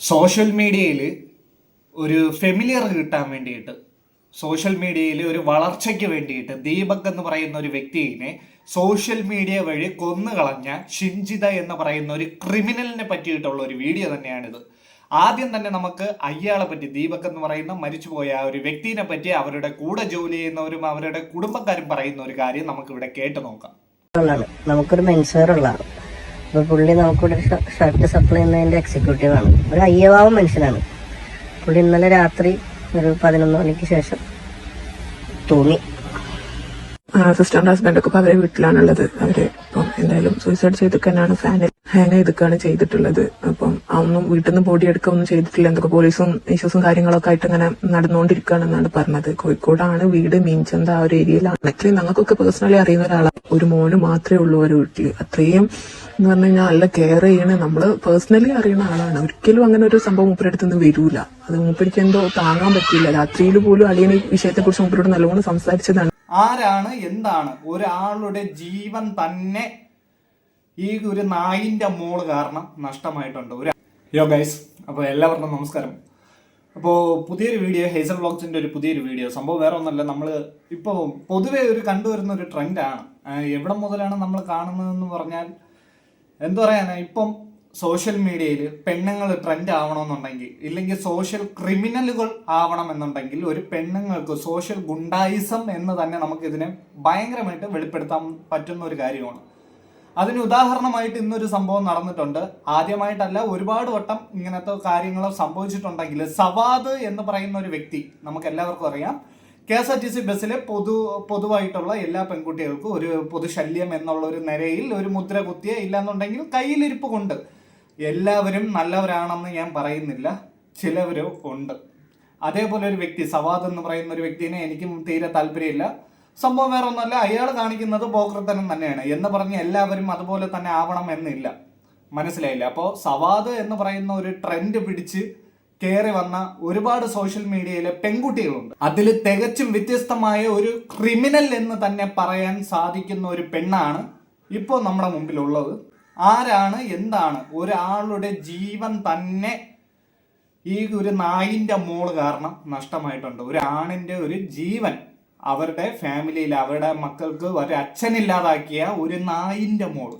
Social മീഡിയയിൽ ഒരു familiar കിട്ടാൻ വേണ്ടിയിട്ട് സോഷ്യൽ മീഡിയയിൽ ഒരു വളർച്ചയ്ക്ക് വേണ്ടിയിട്ട് ദീപക് എന്ന് പറയുന്ന ഒരു വ്യക്തിയെ സോഷ്യൽ മീഡിയ വഴി കൊന്നുകളഞ്ഞ ഷിഞ്ചിത എന്ന് പറയുന്ന ഒരു ക്രിമിനലിനെ പറ്റിയിട്ടുള്ള ഒരു വീഡിയോ തന്നെയാണിത്. ആദ്യം തന്നെ നമുക്ക് അയാളെ പറ്റി ദീപക് എന്ന് പറയുന്ന മരിച്ചുപോയ ആ ഒരു വ്യക്തിനെ പറ്റി അവരുടെ കൂടെ ജോലി ചെയ്യുന്നവരും അവരുടെ കുടുംബക്കാരും പറയുന്ന ഒരു കാര്യം നമുക്ക് ഇവിടെ കേട്ടു നോക്കാം. നമുക്കൊരു മെൻസുവെയർ ഉള്ളതാണ് അപ്പൊ പുള്ളി നമുക്കിവിടെ ഷർട്ട് സപ്ലൈ ചെയ്യുന്നതിന്റെ എക്സിക്യൂട്ടീവാണ് ഒരു അയ്യവാവ് മനുഷ്യനാണ്. പുള്ളി ഇന്നലെ രാത്രി ഒരു പതിനൊന്ന് മണിക്ക് ശേഷം തൂങ്ങി. സിസ്റ്ററിന്റെ ഹസ്ബൻഡ് ഒക്കെ ഇപ്പൊ അവരെ വീട്ടിലാണുള്ളത്. അവർ എന്തായാലും സൂയിസൈഡ് ചെയ്തിക്കാനാണ് ഫാനിൽ ഹാങ് ചെയ്തിക്കാണ് ചെയ്തിട്ടുള്ളത്. അപ്പം അതൊന്നും വീട്ടിൽ നിന്ന് ബോഡി എടുക്കുകയൊന്നും ചെയ്തിട്ടില്ല. എന്തൊക്കെ പോലീസും ഇഷ്യൂസും കാര്യങ്ങളൊക്കെ ആയിട്ട് ഇങ്ങനെ നടന്നുകൊണ്ടിരിക്കുകയാണെന്നാണ് പറഞ്ഞത്. കോഴിക്കോടാണ് വീട്. മീൻചന്ത ആ ഒരു ഏരിയയിലാണ്. ആക്ച്വലി ഞങ്ങൾക്കൊക്കെ പേഴ്സണലി അറിയുന്ന ഒരാളാണ് ഒരു മോന് മാത്രമേ ഉള്ളൂ ഒരു വീട്ടിൽ അത്രയും എന്ന് പറഞ്ഞു കഴിഞ്ഞാൽ നല്ല കെയർ ചെയ്യണ. നമ്മൾ പേഴ്സണലി അറിയുന്ന ആളാണ്. ഒരിക്കലും അങ്ങനെ ഒരു സംഭവം മൂപ്പരടുത്ത് നിന്ന് വരൂല. അത് മൂപ്പരിക്ക് എന്തോ താങ്ങാൻ പറ്റില്ല രാത്രിയിൽ പോലും അളിയൻ ഈ വിഷയത്തെ കുറിച്ച് മൂപ്പരോട് നല്ലോണം സംസാരിച്ചതാണ്. ആരാണ് എന്താണ് ഒരാളുടെ ജീവൻ തന്നെ ഈ ഒരു നായിന്റെ മോൾ കാരണം നഷ്ടമായിട്ടുണ്ട്. ഒരു യോ ഗൈസ് അപ്പോൾ എല്ലാവർക്കും നമസ്കാരം. അപ്പോൾ പുതിയൊരു വീഡിയോ ഹേസൽ ബ്ലോഗ്സിന്റെ ഒരു പുതിയൊരു വീഡിയോ സംഭവം വേറെ ഒന്നല്ല നമ്മൾ ഇപ്പോൾ പൊതുവേ ഒരു കണ്ടുവരുന്ന ഒരു ട്രെൻഡാണ് എവിടെ മുതലാണ് നമ്മൾ കാണുന്നതെന്ന് പറഞ്ഞാൽ എന്തു പറയാനാ ഇപ്പം സോഷ്യൽ മീഡിയയിൽ പെണ്ണുങ്ങൾ ട്രെൻഡ് ആവണമെന്നുണ്ടെങ്കിൽ ഇല്ലെങ്കിൽ സോഷ്യൽ ക്രിമിനലുകൾ ആവണമെന്നുണ്ടെങ്കിൽ ഒരു പെണ്ണുങ്ങൾക്ക് സോഷ്യൽ ഗുണ്ടായിസം എന്ന് തന്നെ നമുക്കിതിനെ ഭയങ്കരമായിട്ട് വെളിപ്പെടുത്താൻ പറ്റുന്ന ഒരു കാര്യമാണ്. അതിന് ഉദാഹരണമായിട്ട് ഇന്നൊരു സംഭവം നടന്നിട്ടുണ്ട്. ആദ്യമായിട്ടല്ല ഒരുപാട് വട്ടം ഇങ്ങനത്തെ കാര്യങ്ങൾ സംഭവിച്ചിട്ടുണ്ടെങ്കിൽ സവാദ് എന്ന് പറയുന്ന ഒരു വ്യക്തി നമുക്ക് എല്ലാവർക്കും അറിയാം. K S R T C ബസ്സിലെ പൊതു പൊതുവായിട്ടുള്ള എല്ലാ പെൺകുട്ടികൾക്കും ഒരു പൊതുശല്യം എന്നുള്ള ഒരു നിരയിൽ ഒരു മുദ്ര കുത്തിയ ഇല്ലാന്നുണ്ടെങ്കിൽ കയ്യിലിരിപ്പ് കൊണ്ട്. എല്ലാവരും നല്ലവരാണെന്ന് ഞാൻ പറയുന്നില്ല. ചിലവരോ ഉണ്ട്. അതേപോലെ ഒരു വ്യക്തി സവാദ് എന്ന് പറയുന്ന ഒരു വ്യക്തിനെ എനിക്കും തീരെ താല്പര്യമില്ല. സംഭവം വേറെ ഒന്നുമല്ല അയാൾ കാണിക്കുന്നത് പോക്രത്തനം തന്നെയാണ്. എന്ന് പറഞ്ഞ് എല്ലാവരും അതുപോലെ തന്നെ ആവണം എന്നില്ല. മനസ്സിലായില്ല. അപ്പോൾ സവാദ് എന്ന് പറയുന്ന ഒരു ട്രെൻഡ് പിടിച്ച് കയറി വന്ന ഒരുപാട് സോഷ്യൽ മീഡിയയിലെ പെൺകുട്ടികളുണ്ട്. അതിൽ തികച്ചും വ്യത്യസ്തമായ ഒരു ക്രിമിനൽ എന്ന് തന്നെ പറയാൻ സാധിക്കുന്ന ഒരു പെണ്ണാണ് ഇപ്പോൾ നമ്മുടെ മുമ്പിലുള്ളത്. ആരാണ് എന്താണ്? ഒരാളുടെ ജീവൻ തന്നെ ഈ ഒരു നായിന്റെ മോൾ കാരണം നഷ്ടമായിട്ടുണ്ട്. ഒരു ആണിന്റെ ഒരു ജീവൻ. അവരുടെ ഫാമിലിയിൽ അവരുടെ മക്കൾക്ക് ഒരു അച്ഛനില്ലാതാക്കിയ ഒരു നായിന്റെ മോൾ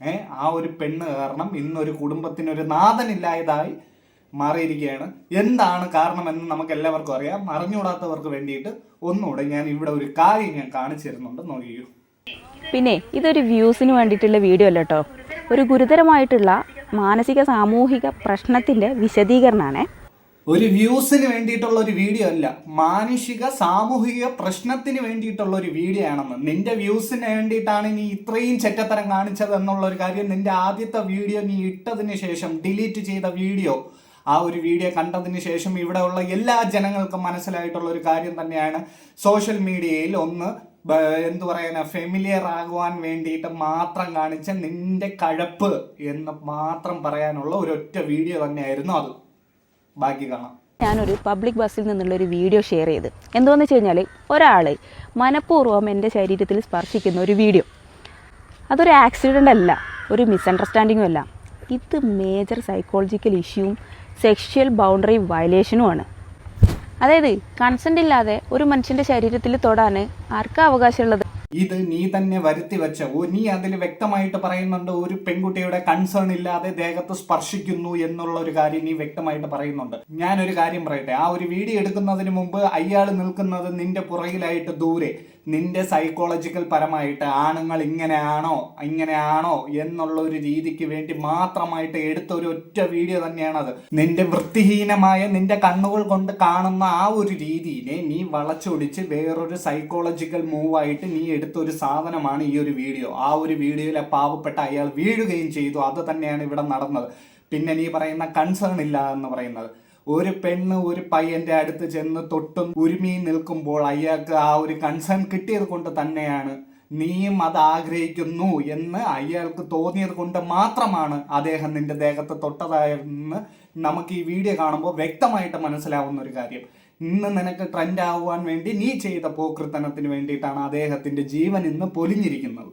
ഏ ആ ഒരു പെണ്ണ് കാരണം ഇന്നൊരു കുടുംബത്തിനൊരു നാഥനില്ലായതായി മാറിയിരിക്കുകയാണ്. എന്താണ് കാരണമെന്ന് നമുക്ക് എല്ലാവർക്കും അറിയാം. അറിഞ്ഞുകൂടാത്തവർക്ക് വേണ്ടിയിട്ട് ഒന്നുകൂടെ ഞാൻ ഇവിടെ ഒരു കാര്യം ഞാൻ കാണിച്ചു തരുന്നുണ്ട് നോക്കിയോ പിന്നെ ഇതൊരു വ്യൂസിന് വേണ്ടിയിട്ടുള്ള വീഡിയോ അല്ല കേട്ടോ. ഒരു ഗുരുതരമായിട്ടുള്ള മാനസിക സാമൂഹിക പ്രശ്നത്തിന്റെ വിശദീകരണമാണ് ഒരു വ്യൂസിന് വേണ്ടിയിട്ടുള്ള ഒരു വീഡിയോ അല്ല മാനുഷിക സാമൂഹിക പ്രശ്നത്തിന് വേണ്ടിയിട്ടുള്ള ഒരു വീഡിയോ ആണെന്ന്. നിന്റെ വ്യൂസിന് വേണ്ടിയിട്ടാണ് നീ ഇത്രയും ചെറ്റത്തരം കാണിച്ചത് എന്നുള്ള ഒരു കാര്യം നിന്റെ ആദ്യത്തെ വീഡിയോ നീ ഇട്ടതിന് ശേഷം ഡിലീറ്റ് ചെയ്ത വീഡിയോ ആ ഒരു വീഡിയോ കണ്ടതിന് ശേഷം ഇവിടെയുള്ള എല്ലാ ജനങ്ങൾക്കും മനസ്സിലായിട്ടുള്ള ഒരു കാര്യം തന്നെയാണ്. സോഷ്യൽ മീഡിയയിൽ ഒന്ന് എന്തു പറയാനാ ഫെമിലിയർ ആകുവാൻ വേണ്ടിയിട്ട് മാത്രം കാണിച്ച നിന്റെ കഴപ്പ് എന്ന് മാത്രം പറയാനുള്ള ഒരൊറ്റ വീഡിയോ തന്നെയായിരുന്നു അത്. ബാക്കി കാണാം. ഞാനൊരു പബ്ലിക് ബസ്സിൽ നിന്നുള്ള ഒരു വീഡിയോ ഷെയർ ചെയ്ത്. എന്തോന്ന് വെച്ച് കഴിഞ്ഞാൽ ഒരാൾ മനഃപൂർവം എന്റെ ശരീരത്തിൽ സ്പർശിക്കുന്ന ഒരു വീഡിയോ. അതൊരു ആക്സിഡന്റ് അല്ല ഒരു മിസ്അണ്ടർസ്റ്റാൻഡിങ്ങും അല്ല. ഇത് മേജർ സൈക്കോളജിക്കൽ ഇഷ്യൂവും സെക്ഷൽ ബൗണ്ടറി വയലേഷനുമാണ് അതായത് കൺസെന്റ് ഇല്ലാതെ ഒരു മനുഷ്യന്റെ ശരീരത്തിൽ തൊടാൻ ആർക്കാ അവകാശമുള്ളത്? ഇത് നീ തന്നെ വരുത്തി വെച്ച. ഓ നീ അതിൽ വ്യക്തമായിട്ട് പറയുന്നുണ്ട് ഒരു പെൺകുട്ടിയുടെ കൺസേൺ ഇല്ലാതെ ദേഹത്ത് സ്പർശിക്കുന്നു എന്നുള്ള ഒരു കാര്യം നീ വ്യക്തമായിട്ട് പറയുന്നുണ്ട്. ഞാൻ ഒരു കാര്യം പറയട്ടെ ആ ഒരു വീഡിയോ എടുക്കുന്നതിന് മുമ്പ് അയാൾ നിൽക്കുന്നത് നിന്റെ പുറകിലായിട്ട് ദൂരെ. നിന്റെ സൈക്കോളജിക്കൽ പരമായിട്ട് ആണുങ്ങൾ ഇങ്ങനെയാണോ ഇങ്ങനെയാണോ എന്നുള്ള ഒരു രീതിക്ക് വേണ്ടി മാത്രമായിട്ട് എടുത്ത ഒരു ഒറ്റ വീഡിയോ തന്നെയാണത്. നിന്റെ വൃത്തിഹീനമായ നിന്റെ കണ്ണുകൾ കൊണ്ട് കാണുന്ന ആ ഒരു രീതിയിനെ നീ വളച്ചൊടിച്ച് വേറൊരു സൈക്കോളജിക്കൽ മൂവായിട്ട് നീ എടുത്ത ഒരു സാധനമാണ് ഈ ഒരു വീഡിയോ ആ ഒരു വീഡിയോയിലെ പാവപ്പെട്ട അയാൾ വീഴുകയും ചെയ്തു. അത് തന്നെയാണ് ഇവിടെ നടന്നത്. പിന്നെ നീ പറയുന്ന കൺസേൺ ഇല്ല എന്ന് പറയുന്നത്. ഒരു പെണ്ണ് ഒരു പയ്യന്റെ അടുത്ത് ചെന്ന് തൊട്ടും ഉരുമി നിൽക്കുമ്പോൾ അയാൾക്ക് ആ ഒരു കൺസേൺ കിട്ടിയത് കൊണ്ട് തന്നെയാണ്. നീയും അത് ആഗ്രഹിക്കുന്നു എന്ന് അയാൾക്ക് തോന്നിയത് കൊണ്ട് മാത്രമാണ് അദ്ദേഹം നിന്റെ ദേഹത്ത് തൊട്ടതായെന്ന് നമുക്ക് ഈ വീഡിയോ കാണുമ്പോൾ വ്യക്തമായിട്ട് മനസ്സിലാവുന്ന ഒരു കാര്യം. ഇന്ന് നിനക്ക് ട്രെൻഡ് ആവാൻ വേണ്ടി നീ ചെയ്ത പോക്കൃത്തനത്തിന് വേണ്ടിയിട്ടാണ് അദ്ദേഹത്തിന്റെ ജീവൻ ഇന്ന് പൊലിഞ്ഞിരിക്കുന്നത്.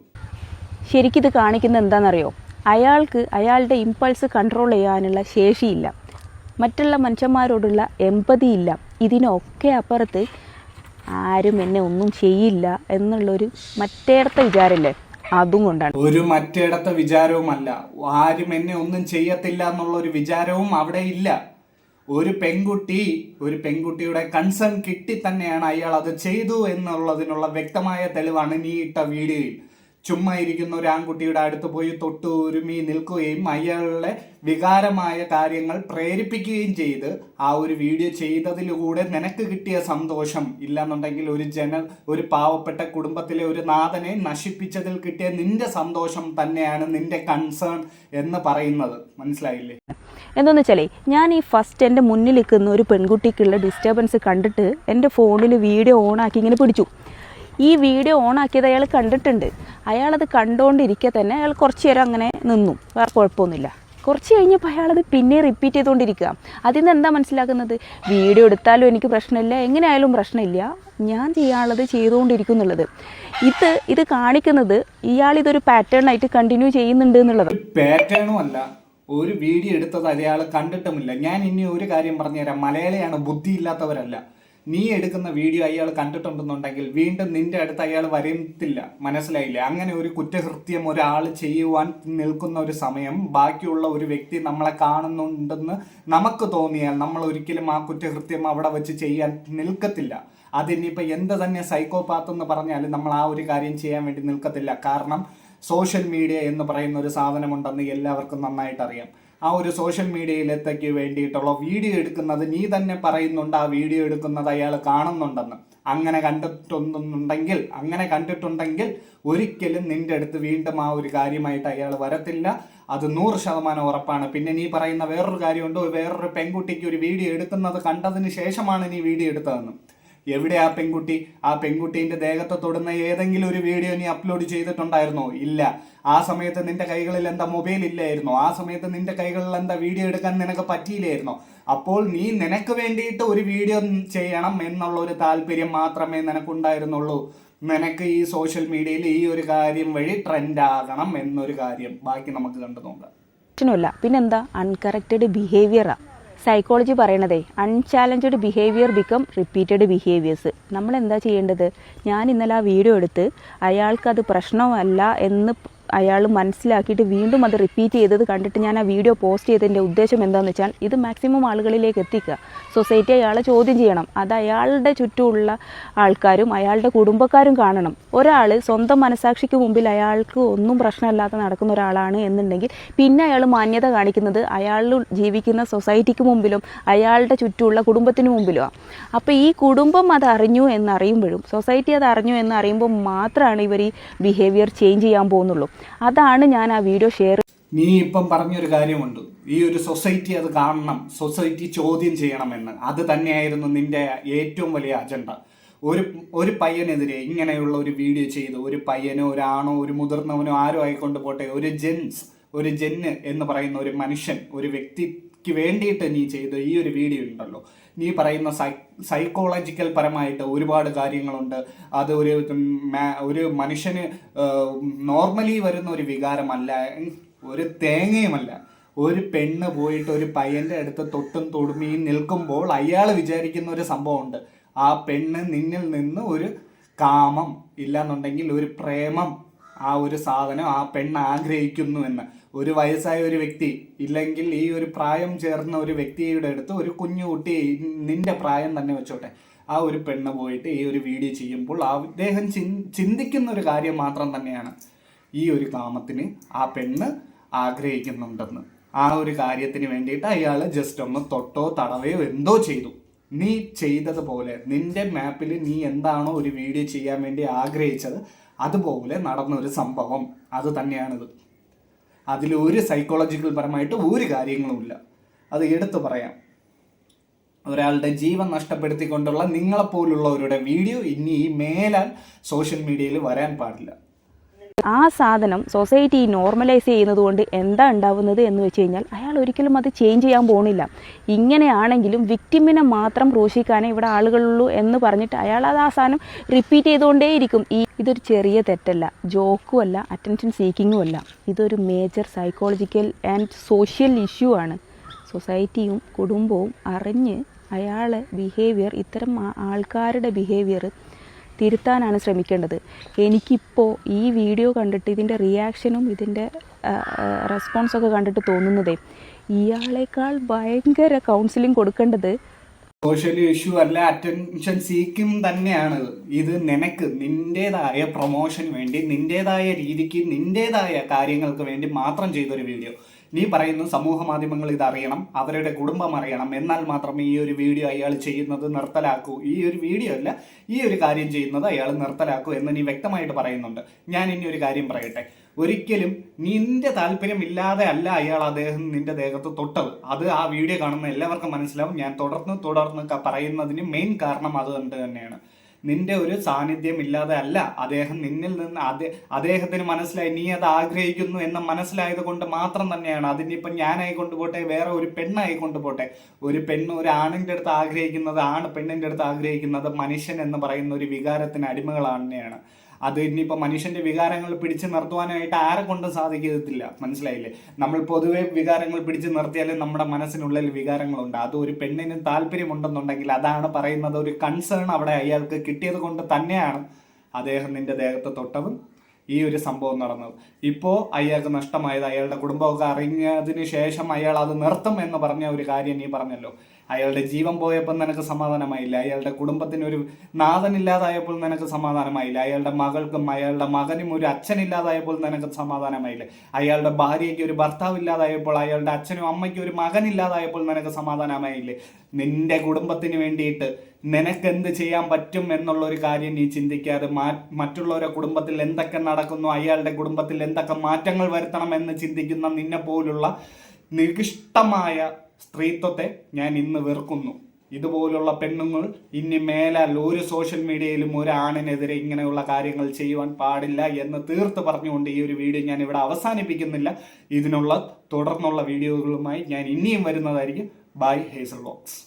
ശരിക്കിത് കാണിക്കുന്നത് എന്താണെന്നറിയോ? അയാൾക്ക് അയാളുടെ ഇമ്പൾസ് കൺട്രോൾ ചെയ്യാനുള്ള ശേഷിയില്ല. മറ്റുള്ള മനുഷ്യന്മാരോടുള്ള എമ്പതി ഇല്ല ഇതിനൊക്കെ അപ്പുറത്ത് ആരും എന്നെ ഒന്നും ചെയ്യില്ല എന്നുള്ളൊരു മറ്റേടത്തെ വിചാരമില്ലേ അതും കൊണ്ടാണ്. ഒരു മറ്റേടത്തെ വിചാരവുമല്ല. ആരും എന്നെ ഒന്നും ചെയ്യത്തില്ല എന്നുള്ള ഒരു വിചാരവും അവിടെ ഇല്ല. ഒരു പെൺകുട്ടി ഒരു പെൺകുട്ടിയുടെ കൺസേൺ കിട്ടി തന്നെയാണ് അയാൾ അത് ചെയ്തു എന്നുള്ളതിനുള്ള വ്യക്തമായ തെളിവാണ് നീ ഇട്ട വീഡിയോയിൽ. ചുമ്മാ ഇരിക്കുന്ന ഒരു ആൺകുട്ടിയുടെ അടുത്ത് പോയി തൊട്ട് ഉരുമി നിൽക്കുകയും അയാളുടെ വികാരമായ കാര്യങ്ങൾ പ്രേരിപ്പിക്കുകയും ചെയ്ത് ആ ഒരു വീഡിയോ ചെയ്തതിലൂടെ നിനക്ക് കിട്ടിയ സന്തോഷം. ഇല്ലെന്നുണ്ടെങ്കിൽ ഒരു ജന ഒരു പാവപ്പെട്ട കുടുംബത്തിലെ ഒരു നാഥനെ നശിപ്പിച്ചതിൽ കിട്ടിയ നിന്റെ സന്തോഷം തന്നെയാണ് നിന്റെ കൺസേൺ എന്ന് പറയുന്നത്. മനസ്സിലായില്ലേ? എന്താണെന്ന് വെച്ചാലേ ഞാൻ ഈ ഫസ്റ്റ് എന്റെ മുന്നിൽ നിൽക്കുന്ന ഒരു പെൺകുട്ടിക്കുള്ള ഡിസ്റ്റർബൻസ് കണ്ടിട്ട് എന്റെ ഫോണിൽ വീഡിയോ ഓണാക്കി ഇങ്ങനെ പിടിച്ചു. ഈ വീഡിയോ ഓണാക്കിയത് അയാൾ കണ്ടിട്ടുണ്ട്. അയാളത് കണ്ടുകൊണ്ടിരിക്കെ തന്നെ അയാൾ കുറച്ച് നേരം അങ്ങനെ നിന്നു. വേറെ കുഴപ്പമൊന്നുമില്ല. കുറച്ച് കഴിഞ്ഞപ്പോൾ അയാളത് പിന്നെ റിപ്പീറ്റ് ചെയ്തുകൊണ്ടിരിക്കുക അതിൽ നിന്ന് എന്താ മനസ്സിലാക്കുന്നത്? വീഡിയോ എടുത്താലും എനിക്ക് പ്രശ്നമില്ല. എങ്ങനെയായാലും പ്രശ്നമില്ല. ഞാൻ ചെയ്യാനുള്ളത് ചെയ്തുകൊണ്ടിരിക്കുന്നുള്ളത് ഇത് ഇത് കാണിക്കുന്നത് ഇയാൾ ഇതൊരു പാറ്റേൺ ആയിട്ട് കണ്ടിന്യൂ ചെയ്യുന്നുണ്ട് എന്നുള്ളത്. പാറ്റേണും അല്ല. ഒരു വീഡിയോ എടുത്തത് അയാൾ കണ്ടിട്ടുമില്ല. ഞാൻ ഇനി ഒരു കാര്യം പറഞ്ഞുതരാം. മലയാളിയാണ് ബുദ്ധിയില്ലാത്തവരല്ല. നീ എടുക്കുന്ന വീഡിയോ അയാൾ കണ്ടിട്ടുണ്ടെന്നുണ്ടെങ്കിൽ വീണ്ടും നിന്റെ അടുത്ത് അയാൾ വരത്തില്ല. മനസ്സിലായില്ല? അങ്ങനെ ഒരു കുറ്റകൃത്യം ഒരാൾ ചെയ്യുവാൻ നിൽക്കുന്ന ഒരു സമയം ബാക്കിയുള്ള ഒരു വ്യക്തി നമ്മളെ കാണുന്നുണ്ടെന്ന് നമുക്ക് തോന്നിയാൽ നമ്മൾ ഒരിക്കലും ആ കുറ്റകൃത്യം അവിടെ വെച്ച് ചെയ്യാൻ നിൽക്കത്തില്ല. അതിനിപ്പോൾ എന്ത് തന്നെ സൈക്കോപാത്ത് എന്ന് പറഞ്ഞാലും നമ്മൾ ആ ഒരു കാര്യം ചെയ്യാൻ വേണ്ടി നിൽക്കത്തില്ല. കാരണം സോഷ്യൽ മീഡിയ എന്ന് പറയുന്ന ഒരു സാധനമുണ്ടെന്ന് എല്ലാവർക്കും നന്നായിട്ട് അറിയാം ആ ഒരു സോഷ്യൽ മീഡിയയിലെത്തേക്ക് വേണ്ടിയിട്ടുള്ള വീഡിയോ എടുക്കുന്നത് നീ തന്നെ പറയുന്നുണ്ട് ആ വീഡിയോ എടുക്കുന്നത് അയാൾ കാണുന്നുണ്ടെന്ന്. അങ്ങനെ കണ്ടിട്ടുണ്ടെന്നുണ്ടെങ്കിൽ അങ്ങനെ കണ്ടിട്ടുണ്ടെങ്കിൽ ഒരിക്കലും നിന്റെ അടുത്ത് വീണ്ടും ആ ഒരു കാര്യമായിട്ട് അയാൾ വരത്തില്ല. അത് നൂറ് ശതമാനം ഉറപ്പാണ്. പിന്നെ നീ പറയുന്ന വേറൊരു കാര്യമുണ്ട് വേറൊരു പെൺകുട്ടിക്ക് ഒരു വീഡിയോ എടുക്കുന്നത് കണ്ടതിന് ശേഷമാണ് നീ വീഡിയോ എടുത്തതെന്ന്. എവിടെ ആ പെൺകുട്ടി? ആ പെൺകുട്ടീന്റെ ദേഹത്തെ തൊടുന്ന ഏതെങ്കിലും ഒരു വീഡിയോ നീ അപ്ലോഡ് ചെയ്തിട്ടുണ്ടായിരുന്നോ? ഇല്ല. ആ സമയത്ത് നിന്റെ കൈകളിൽ എന്താ മൊബൈൽ ഇല്ലായിരുന്നോ? ആ സമയത്ത് നിന്റെ കൈകളിൽ എന്താ വീഡിയോ എടുക്കാൻ നിനക്ക് പറ്റിയില്ലായിരുന്നോ? അപ്പോൾ നീ നിനക്ക് വേണ്ടിയിട്ട് ഒരു വീഡിയോ ചെയ്യണം എന്നുള്ള ഒരു താല്പര്യം മാത്രമേ നിനക്കുണ്ടായിരുന്നുള്ളൂ. നിനക്ക് ഈ സോഷ്യൽ മീഡിയയിൽ ഈ ഒരു കാര്യം വഴി ട്രെൻഡ് ആകണം എന്നൊരു കാര്യം. ബാക്കി നമുക്ക് കണ്ടു നോക്കാം. പിന്നെന്താ? അൺകറക്റ്റഡ് ബിഹേവിയറാണ് psychology പറയണതേ unchallenged behaviour become repeated behaviours നമ്മൾ എന്താ ചെയ്യേണ്ടത്? ഞാൻ ഇന്നലെ ആ വീഡിയോ എടുത്ത് അയാൾക്കത് പ്രശ്നമല്ല എന്ന് അയാൾ മനസ്സിലാക്കിയിട്ട് വീണ്ടും അത് റിപ്പീറ്റ് ചെയ്തത് കണ്ടിട്ട് ഞാൻ ആ വീഡിയോ പോസ്റ്റ് ചെയ്തതിന്റെ ഉദ്ദേശം എന്താണെന്ന് വെച്ചാൽ ഇത് മാക്സിമം ആളുകളിലേക്ക് എത്തിക്കുക. സൊസൈറ്റി അയാളെ ചോദ്യം ചെയ്യണം. അത് അയാളുടെ ചുറ്റുമുള്ള ആൾക്കാരും അയാളുടെ കുടുംബക്കാരും കാണണം. ഒരാൾ സ്വന്തം മനസാക്ഷിക്ക് മുമ്പിൽ അയാൾക്ക് ഒന്നും പ്രശ്നമില്ലാതെ നടക്കുന്ന ഒരാളാണ് എന്നുണ്ടെങ്കിൽ പിന്നെ അയാൾ മാന്യത കാണിക്കുന്നത് അയാൾ ജീവിക്കുന്ന സൊസൈറ്റിക്ക് മുമ്പിലും അയാളുടെ ചുറ്റുമുള്ള കുടുംബത്തിന് മുമ്പിലുമാണ് അപ്പോൾ ഈ കുടുംബം അത് അറിഞ്ഞു എന്നറിയുമ്പോഴും സൊസൈറ്റി അത് അറിഞ്ഞു എന്നറിയുമ്പോൾ മാത്രമാണ് ഇവർ ഈ ബിഹേവിയർ ചേഞ്ച് ചെയ്യാൻ പോകുന്നുള്ളൂ. അതാണ് ഞാൻ ആ വീഡിയോ ഷെയർ നീ ഇപ്പം പറഞ്ഞൊരു കാര്യമുണ്ട്. ഈ ഒരു സൊസൈറ്റി അത് കാണണം. സൊസൈറ്റി ചോദ്യം ചെയ്യണമെന്ന്. അത് തന്നെയായിരുന്നു നിന്റെ ഏറ്റവും വലിയ അജണ്ട ഒരു ഒരു പയ്യനെതിരെ ഇങ്ങനെയുള്ള ഒരു വീഡിയോ ചെയ്ത് ഒരു പയ്യനോ ഒരാണോ ഒരു മുതിർന്നവനോ ആരോ ആയിക്കൊണ്ട് പോട്ടെ ഒരു ജെൻസ് ഒരു ജെന്ന് എന്ന് പറയുന്ന ഒരു മനുഷ്യൻ ഒരു വ്യക്തിക്ക് വേണ്ടിയിട്ട് നീ ചെയ്ത ഈ ഒരു വീഡിയോ ഉണ്ടല്ലോ. നീ പറയുന്ന സൈക്കോളജിക്കൽ പരമായിട്ട് ഒരുപാട് കാര്യങ്ങളുണ്ട്. അത് ഒരു ഒരു മനുഷ്യന് നോർമലി വരുന്ന ഒരു വികാരമല്ല. ഒരു തേങ്ങയുമല്ല. ഒരു പെണ്ണ് പോയിട്ട് ഒരു പയ്യന്റെ അടുത്ത് തൊട്ടും തൊടുമിയും നിൽക്കുമ്പോൾ അയാൾ വിചാരിക്കുന്ന ഒരു സംഭവമുണ്ട്. ആ പെണ്ണ് നിന്നിൽ നിന്ന് ഒരു കാമം ഇല്ലാന്നുണ്ടെങ്കിൽ ഒരു പ്രേമം ആ ഒരു സാധനം ആ പെണ്ണ് ആഗ്രഹിക്കുന്നു എന്ന്. ഒരു വയസ്സായ ഒരു വ്യക്തി ഇല്ലെങ്കിൽ ഈ ഒരു പ്രായം ചേർന്ന ഒരു വ്യക്തിയുടെ അടുത്ത് ഒരു കുഞ്ഞു കുട്ടി നിന്റെ പ്രായം തന്നെ വെച്ചോട്ടെ. ആ ഒരു പെണ്ണ് പോയിട്ട് ഈ ഒരു വീഡിയോ ചെയ്യുമ്പോൾ അദ്ദേഹം ചിന്തിക്കുന്ന ഒരു കാര്യം മാത്രം തന്നെയാണ് ഈ ഒരു കാമത്തിന് ആ പെണ്ണ് ആഗ്രഹിക്കുന്നുണ്ടെന്ന്. ആ ഒരു കാര്യത്തിന് വേണ്ടിയിട്ട് അയാൾ ജസ്റ്റ് ഒന്ന് തൊട്ടോ തടവയോ എന്തോ ചെയ്തു. നീ ചെയ്തതുപോലെ നിന്റെ മാപ്പിൽ നീ എന്താണോ ഒരു വീഡിയോ ചെയ്യാൻ വേണ്ടി ആഗ്രഹിച്ചത് അതുപോലെ നടന്ന ഒരു സംഭവം. അത് തന്നെയാണിത്. അതിൽ ഒരു സൈക്കോളജിക്കൽ പരമായിട്ട് ഒരു കാര്യങ്ങളുമില്ല. അത് എടുത്തു പറയാം. ഒരാളുടെ ജീവൻ നഷ്ടപ്പെടുത്തിക്കൊണ്ടുള്ള നിങ്ങളെപ്പോലുള്ളവരുടെ വീഡിയോ ഇനി ഈ മേലാൽ സോഷ്യൽ മീഡിയയിൽ വരാൻ പാടില്ല. ആ സാധനം സൊസൈറ്റി നോർമലൈസ് ചെയ്യുന്നത് കൊണ്ട് എന്താ ഉണ്ടാവുന്നത് എന്ന് വെച്ച് കഴിഞ്ഞാൽ അയാൾ ഒരിക്കലും അത് ചേഞ്ച് ചെയ്യാൻ പോകുന്നില്ല ഇങ്ങനെയാണെങ്കിലും വിക്ടിമിനെ മാത്രം ക്രൂശിക്കാനേ ഇവിടെ ആളുകളുള്ളൂ എന്ന് പറഞ്ഞിട്ട് അയാൾ അത് ആ സാധനം റിപ്പീറ്റ് ചെയ്തുകൊണ്ടേയിരിക്കും ഈ ഇതൊരു ചെറിയ തെറ്റല്ല. ജോക്കും അല്ല അറ്റൻഷൻ സീക്കിങ്ങും അല്ല. ഇതൊരു major psychological and social issue ആണ്. സൊസൈറ്റിയും കുടുംബവും അറിഞ്ഞ് അയാളെ ബിഹേവിയർ ഇത്തരം ആൾക്കാരുടെ ബിഹേവിയർ തിരുത്താനാണ് ശ്രമിക്കേണ്ടത്. എനിക്കിപ്പോൾ ഈ വീഡിയോ കണ്ടിട്ട് ഇതിന്റെ റിയാക്ഷനും ഇതിന്റെ റെസ്പോൺസൊക്കെ കണ്ടിട്ട് തോന്നുന്നതേ ഇയാളേക്കാൾ ഭയങ്കര കൗൺസിലിംഗ് കൊടുക്കേണ്ടത് സോഷ്യൽ ഇഷ്യൂ അല്ല അറ്റൻഷൻ സീക്കും തന്നെയാണ്. ഇത് നിനക്ക് നിന്റേതായ പ്രൊമോഷന് വേണ്ടി നിന്റേതായ രീതിക്ക് നിന്റേതായ കാര്യങ്ങൾക്ക് വേണ്ടി മാത്രം ചെയ്തൊരു വീഡിയോ നീ പറയുന്നു സമൂഹ മാധ്യമങ്ങൾ ഇത് അറിയണം അവരുടെ കുടുംബം അറിയണം എന്നാൽ മാത്രമേ ഈ ഒരു വീഡിയോ അയാൾ ചെയ്യുന്നത് നിർത്തലാക്കൂ. ഈ ഒരു വീഡിയോ അല്ല ഈ ഒരു കാര്യം ചെയ്യുന്നത് അയാൾ നിർത്തലാക്കൂ എന്ന് നീ വ്യക്തമായിട്ട് പറയുന്നുണ്ട്. ഞാൻ ഇനി ഒരു കാര്യം പറയട്ടെ. ഒരിക്കലും നിന്റെ താല്പര്യമില്ലാതെ അല്ല അയാൾ അദ്ദേഹം നിന്റെ ദേഹത്ത് തൊട്ടത്. അത് ആ വീഡിയോ കാണുന്ന എല്ലാവർക്കും മനസ്സിലാവും. ഞാൻ തുടർന്ന് തുടർന്ന് പറയുന്നതിന് മെയിൻ കാരണം അത് തന്നെയാണ്. നിന്റെ ഒരു സാന്നിധ്യം ഇല്ലാതെ അല്ല. അദ്ദേഹം നിന്നിൽ നിന്ന് അതെ അദ്ദേഹത്തിന് മനസ്സിലായി നീ അത് ആഗ്രഹിക്കുന്നു എന്ന് മനസ്സിലായത് കൊണ്ട് മാത്രം തന്നെയാണ്. അതിനിപ്പം ഞാനായി കൊണ്ടുപോട്ടെ വേറെ ഒരു പെണ്ണായി കൊണ്ടുപോട്ടെ. ഒരു പെണ്ണ് ഒരു ആണിന്റെ അടുത്ത് ആഗ്രഹിക്കുന്നത് ആണ് പെണ്ണിന്റെ അടുത്ത് ആഗ്രഹിക്കുന്നത് മനുഷ്യൻ എന്ന് പറയുന്ന ഒരു വികാരത്തിന് അടിമകളാണെയാണ് അത് ഇനിയിപ്പോൾ മനുഷ്യന്റെ വികാരങ്ങൾ പിടിച്ചു നിർത്തുവാനായിട്ട് ആരെ കൊണ്ടും സാധിക്കത്തില്ല. മനസ്സിലായില്ലേ? നമ്മൾ പൊതുവെ വികാരങ്ങൾ പിടിച്ചു നിർത്തിയാലും നമ്മുടെ മനസ്സിനുള്ളിൽ വികാരങ്ങളുണ്ട്. അത് ഒരു പെണ്ണിന് താല്പര്യമുണ്ടെന്നുണ്ടെങ്കിൽ അതാണ് പറയുന്നത് ഒരു കൺസേൺ അവിടെ അയാൾക്ക് കിട്ടിയത് കൊണ്ട് തന്നെയാണ് അദ്ദേഹം നിന്റെ ദേഹത്ത് തൊട്ടതും ഈ ഒരു സംഭവം നടന്നത്. ഇപ്പോൾ അയാൾക്ക് നഷ്ടമായത് അയാളുടെ കുടുംബമൊക്കെ അറിഞ്ഞതിന് ശേഷം അയാൾ അത് നിർത്തും എന്ന് പറഞ്ഞ ഒരു കാര്യം നീ പറഞ്ഞല്ലോ. അയാളുടെ ജീവൻ പോയപ്പോൾ നിനക്ക് സമാധാനമായില്ല. അയാളുടെ കുടുംബത്തിന് ഒരു നാഥനില്ലാതായപ്പോൾ നിനക്ക് സമാധാനമായില്ല. അയാളുടെ മകൾക്കും അയാളുടെ മകനും ഒരു അച്ഛനില്ലാതായപ്പോൾ നിനക്ക് സമാധാനമായില്ല. അയാളുടെ ഭാര്യയ്ക്ക് ഒരു ഭർത്താവ് ഇല്ലാതായപ്പോൾ അയാളുടെ അച്ഛനും അമ്മയ്ക്കും ഒരു മകനില്ലാതായപ്പോൾ നിനക്ക് സമാധാനമായില്ലേ. നിന്റെ കുടുംബത്തിന് വേണ്ടിയിട്ട് നിനക്ക് എന്ത് ചെയ്യാൻ പറ്റും എന്നുള്ള ഒരു കാര്യം നീ ചിന്തിക്കാതെ മാ മറ്റുള്ളവരുടെ കുടുംബത്തിൽ എന്തൊക്കെ നടക്കുന്നു അയാളുടെ കുടുംബത്തിൽ എന്തൊക്കെ മാറ്റങ്ങൾ വരുത്തണം എന്ന് ചിന്തിക്കുന്ന നിന്നെ പോലുള്ള നികൃഷ്ടമായ സ്ത്രീത്വത്തെ ഞാൻ ഇന്ന് വെറുക്കുന്നു. ഇതുപോലുള്ള പെണ്ണുങ്ങൾ ഇനി മേലാൽ ഒരു സോഷ്യൽ മീഡിയയിലും ഒരു ആണിനെതിരെ ഇങ്ങനെയുള്ള കാര്യങ്ങൾ ചെയ്യുവാൻ പാടില്ല എന്ന് തീർത്ത് പറഞ്ഞുകൊണ്ട് ഈ ഒരു വീഡിയോ ഞാൻ ഇവിടെ അവസാനിപ്പിക്കുന്നില്ല. ഇതിനുള്ള തുടർന്നുള്ള വീഡിയോകളുമായി ഞാൻ ഇനിയും വരുന്നതായിരിക്കും. By Hazel box